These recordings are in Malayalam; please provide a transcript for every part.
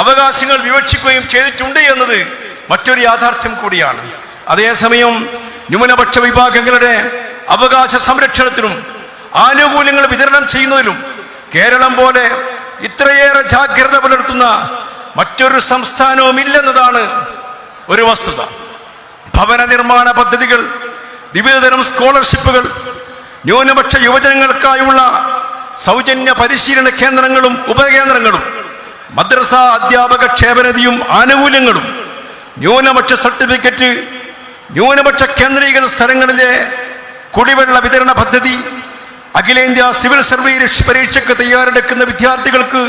അവകാശങ്ങൾ വിവക്ഷിക്കുകയും ചെയ്തിട്ടുണ്ട് എന്നത് മറ്റൊരു യാഥാർത്ഥ്യം കൂടിയാണ്. അതേസമയം ന്യൂനപക്ഷ വിഭാഗങ്ങളുടെ അവകാശ സംരക്ഷണത്തിനും ആനുകൂല്യങ്ങൾ വിതരണം ചെയ്യുന്നതിലും കേരളം പോലെ ഇത്രയേറെ ജാഗ്രത പുലർത്തുന്ന മറ്റൊരു സംസ്ഥാനവും ഇല്ലെന്നതാണ് ഒരു വസ്തുത. ഭവന നിർമ്മാണ പദ്ധതികൾ വിവിധതരം സ്കോളർഷിപ്പുകൾ ന്യൂനപക്ഷ യുവജനങ്ങൾക്കായുള്ള സൗജന്യ പരിശീലന കേന്ദ്രങ്ങളും ഉപകേന്ദ്രങ്ങളും മദ്രസ അധ്യാപക ക്ഷേമനിധിയും ആനുകൂല്യങ്ങളും ന്യൂനപക്ഷ സർട്ടിഫിക്കറ്റ് ന്യൂനപക്ഷ കേന്ദ്രീകൃത സ്ഥലങ്ങളിലെ കുടിവെള്ള വിതരണ പദ്ധതി അഖിലേന്ത്യാ സിവിൽ സർവീസ് പരീക്ഷയ്ക്ക് തയ്യാറെടുക്കുന്ന വിദ്യാർത്ഥികൾക്ക്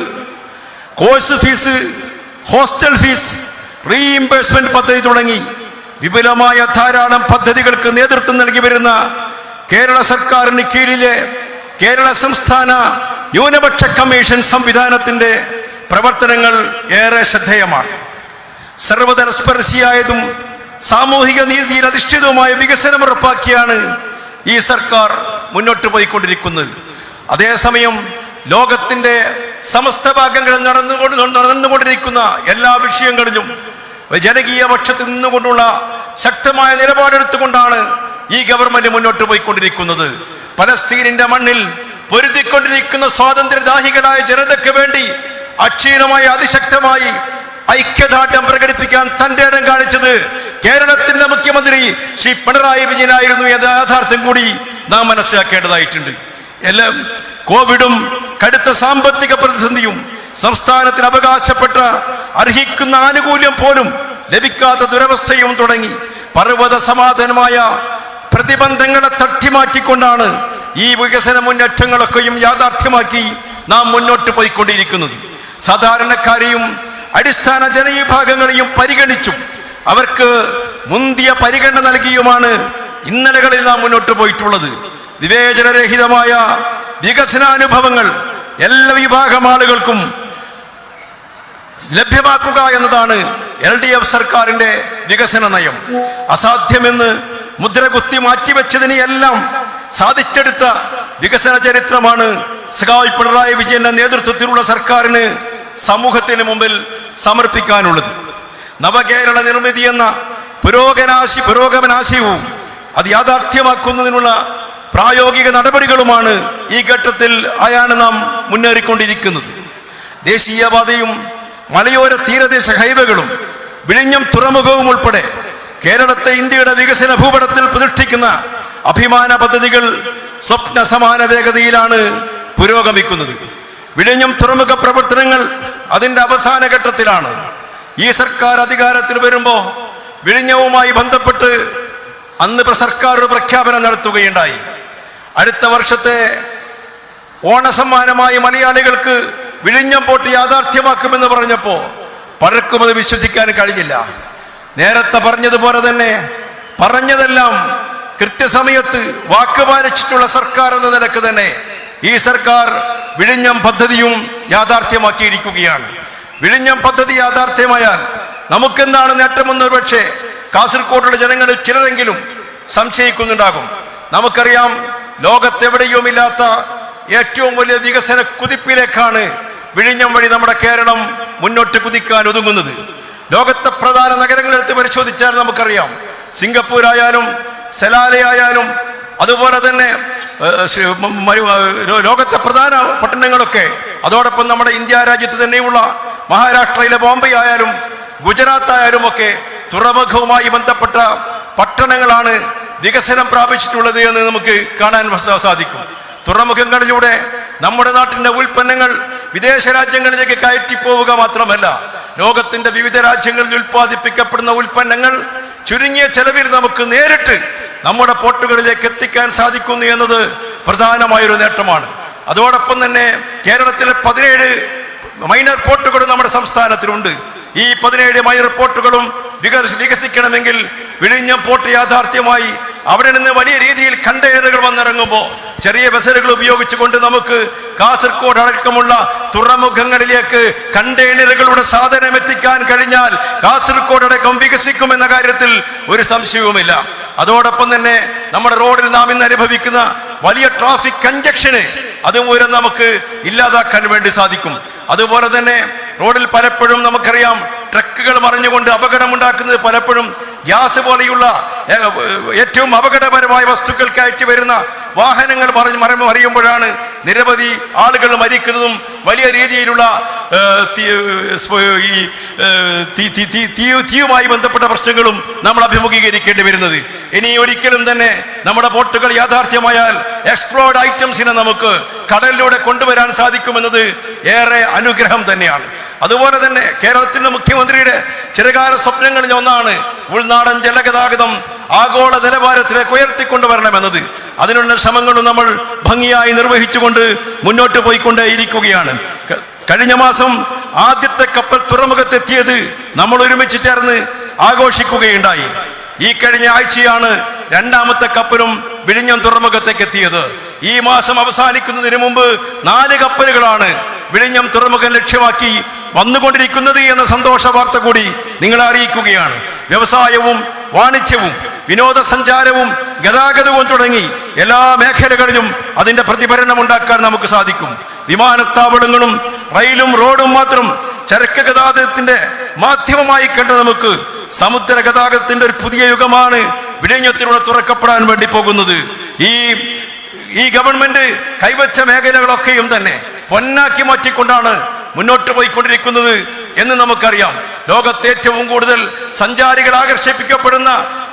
course fees hostel fees reimbursement പദ്ധതി തുടങ്ങി വിപുലമായ ധാരാളം പദ്ധതികൾക്ക് നേതൃത്വം നൽകി വരുന്ന കേരള സർക്കാരിന് കീഴിലെ കേരള സംസ്ഥാന ന്യൂനപക്ഷ കമ്മീഷൻ സംവിധാനത്തിന്റെ പ്രവർത്തനങ്ങൾ ഏറെ ശ്രദ്ധേയമാണ്. സർവതലസ്പർശിയായതും സാമൂഹിക നീതിയിൽ അധിഷ്ഠിതവുമായ വികസനം ഉറപ്പാക്കിയാണ് ഈ സർക്കാർ മുന്നോട്ട് പോയിക്കൊണ്ടിരിക്കുന്നത്. അതേസമയം ലോകത്തിന്റെ സമസ്ത ഭാഗങ്ങളിൽ നടന്നുകൊണ്ട് നടന്നുകൊണ്ടിരിക്കുന്ന എല്ലാ വിഷയങ്ങളിലും ജനകീയ പക്ഷത്തിൽ നിന്നുകൊണ്ടുള്ള ശക്തമായ നിലപാടെടുത്തുകൊണ്ടാണ് ഈ ഗവൺമെന്റ് മുന്നോട്ട് പോയിക്കൊണ്ടിരിക്കുന്നത്. പലസ്തീനിന്റെ മണ്ണിൽ പൊരുതിക്കൊണ്ടിരിക്കുന്ന സ്വാതന്ത്ര്യദാഹികളായ ജനതയ്ക്ക് വേണ്ടി അക്ഷീണമായി അതിശക്തമായി ഐക്യദാർഢ്യം പ്രകടിപ്പിക്കാൻ തന്റെ ഇടം കാണിച്ചത് കേരളത്തിന്റെ മുഖ്യമന്ത്രി ശ്രീ പിണറായി വിജയനായിരുന്നു എന്ന യാഥാർത്ഥ്യം കൂടി നാം മനസ്സിലാക്കേണ്ടതായിട്ടുണ്ട്. എല്ലാം കോവിഡും കടുത്ത സാമ്പത്തിക പ്രതിസന്ധിയും സംസ്ഥാനത്തിന് അവകാശപ്പെട്ട അർഹിക്കുന്ന ആനുകൂല്യം പോലും ലഭിക്കാത്ത ദുരവസ്ഥയും തുടങ്ങി. പർവത സമാധാനമായ പ്രതിബന്ധങ്ങളെ തട്ടിമാറ്റിക്കൊണ്ടാണ് ഈ വികസന മുന്നേറ്റങ്ങളൊക്കെയും യാഥാർത്ഥ്യമാക്കി നാം മുന്നോട്ട് പോയിക്കൊണ്ടിരിക്കുന്നത്. സാധാരണക്കാരെയും അടിസ്ഥാന ജനവിഭാഗങ്ങളെയും പരിഗണിച്ചും അവർക്ക് മുന്തിയ പരിഗണന നൽകിയുമാണ് ഇന്നലകളിൽ നാം മുന്നോട്ട് പോയിട്ടുള്ളത്. വിവേചനരഹിതമായ വികസനാനുഭവങ്ങൾ എല്ലാ വിഭാഗം ആളുകൾക്കും ലഭ്യമാക്കുക എന്നതാണ് എൽ ഡി എഫ് സർക്കാരിന്റെ വികസന നയം. അസാധ്യമെന്ന് മുദ്രകുത്തി മാറ്റിവെച്ചതിനെ എല്ലാം സാധിച്ചെടുത്ത വികസന ചരിത്രമാണ് സഖാവ് പിണറായി വിജയന്റെ നേതൃത്വത്തിലുള്ള സർക്കാരിന് സമൂഹത്തിന് മുമ്പിൽ സമർപ്പിക്കാനുള്ളത്. നവകേരള നിർമ്മിതി എന്ന പുരോഗനാശി പുരോഗമനാശയവും അത് യാഥാർത്ഥ്യമാക്കുന്നതിനുള്ള പ്രായോഗിക നടപടികളുമാണ് ഈ ഘട്ടത്തിൽ ആയാണ് നാം മുന്നേറിക്കൊണ്ടിരിക്കുന്നത്. ദേശീയപാതയും മലയോര തീരദേശ ഹൈവേകളും വിഴിഞ്ഞം തുറമുഖവും ഉൾപ്പെടെ കേരളത്തെ ഇന്ത്യയുടെ വികസന ഭൂപടത്തിൽ പ്രതിഷ്ഠിക്കുന്ന അഭിമാന പദ്ധതികൾ സ്വപ്ന സമാന വേഗതയിലാണ് പുരോഗമിക്കുന്നത്. വിഴിഞ്ഞം തുറമുഖ പ്രവർത്തനങ്ങൾ അതിന്റെ അവസാന ഘട്ടത്തിലാണ്. ഈ സർക്കാർ അധികാരത്തിൽ വരുമ്പോൾ വിഴിഞ്ഞവുമായി ബന്ധപ്പെട്ട് അന്ന് സർക്കാർ ഒരു പ്രഖ്യാപനം നടത്തുകയുണ്ടായി. അടുത്ത വർഷത്തെ ഓണസമ്മാനമായി മലയാളികൾക്ക് വിഴിഞ്ഞം പോട്ട് യാഥാർത്ഥ്യമാക്കുമെന്ന് പറഞ്ഞപ്പോൾ പലർക്കും അത് വിശ്വസിക്കാൻ കഴിഞ്ഞില്ല. നേരത്തെ പറഞ്ഞതുപോലെ തന്നെ പറഞ്ഞതെല്ലാം കൃത്യസമയത്ത് വാക്ക് പാലിച്ചിട്ടുള്ള സർക്കാർ എന്ന നിലയ്ക്ക് തന്നെ ഈ സർക്കാർ വിഴിഞ്ഞം പദ്ധതിയും യാഥാർത്ഥ്യമാക്കിയിരിക്കുകയാണ്. വിഴിഞ്ഞം പദ്ധതി യാഥാർത്ഥ്യമായാൽ നമുക്കെന്താണ് നേട്ടമെന്ന് പക്ഷേ കാസർഗോഡുള്ള ജനങ്ങളിൽ ചിലരെങ്കിലും സംശയിക്കുന്നുണ്ടാകും. നമുക്കറിയാം ലോകത്തെവിടെയുമില്ലാത്ത ഏറ്റവും വലിയ വികസന കുതിപ്പിലേക്കാണ് വിഴിഞ്ഞം വഴി നമ്മുടെ കേരളം മുന്നോട്ട് കുതിക്കാൻ ഒതുങ്ങുന്നത് ലോകത്തെ പ്രധാന നഗരങ്ങളെടുത്ത് പരിശോധിച്ചാൽ നമുക്കറിയാം. സിംഗപ്പൂരായാലും ആയാലും സെലാലെ ആയാലും അതുപോലെ തന്നെ ലോകത്തെ പ്രധാന പട്ടണങ്ങളൊക്കെ. അതോടൊപ്പം നമ്മുടെ ഇന്ത്യ രാജ്യത്ത് തന്നെയുള്ള മഹാരാഷ്ട്രയിലെ ബോംബെ ആയാലും ഗുജറാത്ത് ആയാലും ഒക്കെ തുറമുഖവുമായി ബന്ധപ്പെട്ട പട്ടണങ്ങളാണ് വികസനം പ്രാപിച്ചിട്ടുള്ളത് എന്ന് നമുക്ക് കാണാൻ സാധിക്കും. തുറമുഖങ്ങളിലൂടെ നമ്മുടെ നാട്ടിന്റെ ഉൽപ്പന്നങ്ങൾ വിദേശ രാജ്യങ്ങളിലേക്ക് കയറ്റി പോവുക മാത്രമല്ല ലോകത്തിന്റെ വിവിധ രാജ്യങ്ങളിൽ ഉൽപ്പാദിപ്പിക്കപ്പെടുന്ന ഉൽപ്പന്നങ്ങൾ ചുരുങ്ങിയ ചെലവിൽ നമുക്ക് നേരിട്ട് നമ്മുടെ പോർട്ടുകളിലേക്ക് എത്തിക്കാൻ സാധിക്കുന്നു എന്നത് പ്രധാനമായൊരു നേട്ടമാണ്. അതോടൊപ്പം തന്നെ കേരളത്തിലെ പതിനേഴ് മൈനർ പോർട്ടുകൾ നമ്മുടെ സംസ്ഥാനത്തിലുണ്ട്. ഈ പതിനേഴ് മൈനർ പോർട്ടുകളും വികസ വികസിക്കണമെങ്കിൽ വിഴിഞ്ഞം പോർട്ട് യാഥാർത്ഥ്യമായി അവിടെ നിന്ന് വലിയ രീതിയിൽ കണ്ടെയ്നറുകൾ വന്നിറങ്ങുമ്പോൾ ചെറിയ ബസലുകൾ ഉപയോഗിച്ചുകൊണ്ട് നമുക്ക് കാസർഗോഡ് അടക്കമുള്ള തുറമുഖങ്ങളിലേക്ക് കണ്ടെയ്നറുകളുടെ സാധനം എത്തിക്കാൻ കഴിഞ്ഞാൽ കാസർഗോഡ് അടക്കം വികസിക്കുമെന്ന കാര്യത്തിൽ ഒരു സംശയവുമില്ല. അതോടൊപ്പം തന്നെ നമ്മുടെ റോഡിൽ നാം ഇന്ന് അനുഭവിക്കുന്ന വലിയ ട്രാഫിക് കഞ്ചക്ഷന് അതുമൂലം നമുക്ക് ഇല്ലാതാക്കാൻ വേണ്ടി സാധിക്കും. അതുപോലെ തന്നെ റോഡിൽ പലപ്പോഴും നമുക്കറിയാം ട്രക്കുകൾ മറിഞ്ഞുകൊണ്ട് അപകടമുണ്ടാക്കുന്നത് പലപ്പോഴും ഗ്യാസ് പോലെയുള്ള ഏറ്റവും അപകടപരമായ വസ്തുക്കൾ കയറ്റി വരുന്ന വാഹനങ്ങൾ മറിഞ്ഞ് മറ മറിയുമ്പോഴാണ് നിരവധി ആളുകൾ മരിക്കുന്നതും വലിയ രീതിയിലുള്ള ഈ തീയുമായി ബന്ധപ്പെട്ട പ്രശ്നങ്ങളും നമ്മൾ അഭിമുഖീകരിക്കേണ്ടി വരുന്നത്. ഇനി ഒരിക്കലും തന്നെ നമ്മുടെ ബോട്ടുകൾ യാഥാർത്ഥ്യമായാൽ എക്സ്പ്ലോർഡ് ഐറ്റംസിനെ നമുക്ക് കടലിലൂടെ കൊണ്ടുവരാൻ സാധിക്കുമെന്നത് ഏറെ അനുഗ്രഹം തന്നെയാണ്. അതുപോലെ തന്നെ കേരളത്തിന്റെ മുഖ്യമന്ത്രിയുടെ ചിരകാല സ്വപ്നങ്ങളിൽ ഒന്നാണ് ഉൾനാടൻ ജലഗതാഗതം ആഗോള നിലവാരത്തിലേക്ക് ഉയർത്തിക്കൊണ്ടുവരണമെന്നത്. അതിനുള്ള ശ്രമങ്ങളും നമ്മൾ ഭംഗിയായി നിർവഹിച്ചുകൊണ്ട് മുന്നോട്ട് പോയിക്കൊണ്ടേയിരിക്കുകയാണ്. കഴിഞ്ഞ മാസം ആദ്യത്തെ കപ്പൽ തുറമുഖത്തെത്തിയത് നമ്മൾ ഒരുമിച്ച് ചേർന്ന് ആഘോഷിക്കുകയുണ്ടായി. ഈ കഴിഞ്ഞ ആഴ്ചയാണ് രണ്ടാമത്തെ കപ്പലും വിഴിഞ്ഞം തുറമുഖത്തേക്ക് എത്തിയത് ഈ മാസം അവസാനിക്കുന്നതിന് മുമ്പ് നാല് കപ്പലുകളാണ് വിഴിഞ്ഞം തുറമുഖം ലക്ഷ്യമാക്കി വന്നുകൊണ്ടിരിക്കുന്നത് എന്ന സന്തോഷ വാർത്ത കൂടി നിങ്ങളെ അറിയിക്കുകയാണ്. വ്യവസായവും വാണിജ്യവും വിനോദസഞ്ചാരവും ഗതാഗതവും തുടങ്ങി എല്ലാ മേഖലകളിലും അതിന്റെ പ്രതിഫലനം ഉണ്ടാക്കാൻ നമുക്ക് സാധിക്കും. വിമാനത്താവളങ്ങളും റെയിലും റോഡും മാത്രം ചരക്ക് ഗതാഗതത്തിന്റെ മാധ്യമമായി കണ്ട് നമുക്ക് സമുദ്ര ഗതാഗതത്തിന്റെ ഒരു പുതിയ യുഗമാണ് വിഴിഞ്ഞത്തിലൂടെ തുറക്കപ്പെടാൻ വേണ്ടി പോകുന്നത്. ഈ ഈ ഗവൺമെന്റ് കൈവച്ച മേഖലകളൊക്കെയും തന്നെ പൊന്നാക്കി മാറ്റിക്കൊണ്ടാണ് മുന്നോട്ട് പോയിക്കൊണ്ടിരിക്കുന്നത് എന്ന് നമുക്കറിയാം. ലോകത്തെ ഏറ്റവും കൂടുതൽ സഞ്ചാരികൾ ആകർഷിപ്പിക്കപ്പെടുന്ന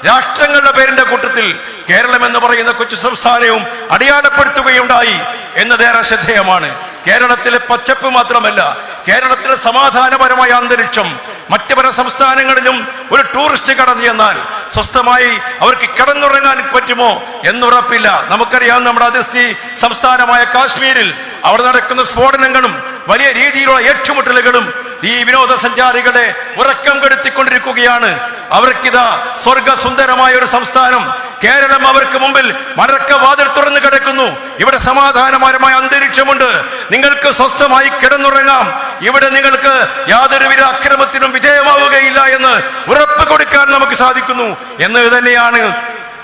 രാഷ്ട്രങ്ങളുടെ പേരിന്റെ കൂട്ടത്തിൽ കേരളം എന്ന് പറയുന്ന കൊച്ചു സംസ്ഥാനവും അടയാളപ്പെടുത്തുകയുണ്ടായി എന്നതേറെ ശ്രദ്ധേയമാണ്. കേരളത്തിലെ പച്ചപ്പ് മാത്രമല്ല കേരളത്തിലെ സമാധാനപരമായ അന്തരീക്ഷം മറ്റു പല സംസ്ഥാനങ്ങളിലും ഒരു ടൂറിസ്റ്റ് കടന്നു ചെന്നാൽ സ്വസ്ഥമായി അവർക്ക് കിടന്നുറങ്ങാൻ പറ്റുമോ എന്നുറപ്പില്ല നമുക്കറിയാം നമ്മുടെ അതിർത്തി സംസ്ഥാനമായ കാശ്മീരിൽ അവിടെ നടക്കുന്ന സ്ഫോടനങ്ങളും വലിയ രീതിയിലുള്ള ഏറ്റുമുട്ടലുകളും ഈ വിനോദസഞ്ചാരികളെ ഉറക്കം കെടുത്തിക്കൊണ്ടിരിക്കുകയാണ്. അവർക്കിതാ സ്വർഗസുന്ദരമായ ഒരു സംസ്ഥാനം കേരളം അവർക്ക് മുമ്പിൽ മറക്ക വാതിൽ തുറന്നു കിടക്കുന്നു. ഇവിടെ സമാധാനപരമായ അന്തരീക്ഷമുണ്ട്. നിങ്ങൾക്ക് സ്വസ്ഥമായി കിടന്നുറങ്ങാം. ഇവിടെ നിങ്ങൾക്ക് യാതൊരുവിധ അക്രമത്തിനും വിജയമാവുകയില്ല എന്ന് ഉറപ്പ് കൊടുക്കാൻ നമുക്ക് സാധിക്കുന്നു. എന്ന് തന്നെയാണ്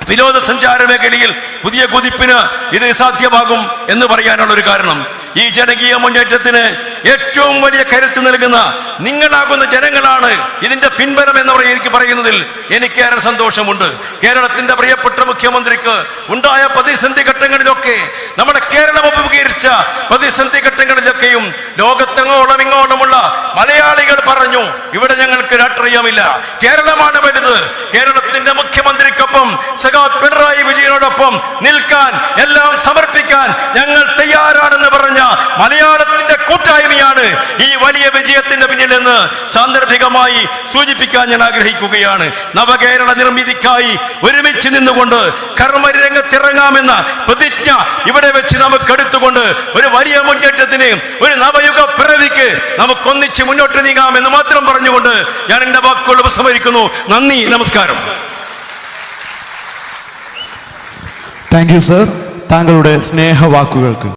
വിനോദസഞ്ചാര മേഖലയിൽ പുതിയ കുതിപ്പിന് ഇത് സാധ്യമാകും എന്ന് പറയാനുള്ള ഒരു കാരണം. ഈ ജനകീയ മുന്നേറ്റത്തിന് ഏറ്റവും വലിയ കരുത്ത് നൽകുന്ന നിങ്ങളാകുന്ന ജനങ്ങളാണ് ഇതിന്റെ പിൻബലം എന്ന് എനിക്ക് പറയുന്നതിൽ എനിക്കേറെ സന്തോഷമുണ്ട്. കേരളത്തിന്റെ പ്രിയപ്പെട്ട മുഖ്യമന്ത്രിക്ക് ഉണ്ടായ പ്രതിസന്ധി ഘട്ടങ്ങളിലൊക്കെ നമ്മുടെ കേരളം അഭിമുഖീകരിച്ച പ്രതിസന്ധി ഘട്ടങ്ങളിലൊക്കെയും ലോകത്തെങ്ങോളം ഇങ്ങോളമുള്ള മലയാളികൾ പറഞ്ഞു ഇവിടെ ഞങ്ങൾക്ക് രാഷ്ട്രീയമില്ല. കേരളമാണ് വലുത്. കേരളത്തിന്റെ മുഖ്യമന്ത്രിക്കൊപ്പം സഖാ പിണറായി വിജയനോടൊപ്പം നിൽക്കാൻ എല്ലാം സമർപ്പിക്കാൻ ഞങ്ങൾ മലയാളത്തിന്റെ കൂട്ടായ്മയാണ് ഈ വലിയ വിജയത്തിന്റെ പിന്നിലെന്ന് സാന്ദർഭികമായി സൂചിപ്പിക്കാൻ ഞാൻ ആഗ്രഹിക്കുകയാണ്. നവകേരള നിർമ്മിതിക്കായി ഒരുമിച്ച് നിന്നുകൊണ്ട് കർമ്മരംഗത്തിറങ്ങാമെന്ന പ്രതിജ്ഞ ഇവിടെ വെച്ച് നമുക്ക് എടുത്തുകൊണ്ട് ഒരു വലിയ മുന്നേറ്റത്തിന് ഒരു നവയുഗ പിറവിക്ക് നമുക്കൊന്നിച്ച് മുന്നോട്ട് നീങ്ങാം എന്ന് മാത്രം പറഞ്ഞുകൊണ്ട് ഞാൻ എന്റെ വാക്കുകൾ ഉപസംഹരിക്കുന്നു. നന്ദി നമസ്കാരം. താങ്ക് യു സർ താങ്കളുടെ സ്നേഹവാക്കുകൾക്ക്.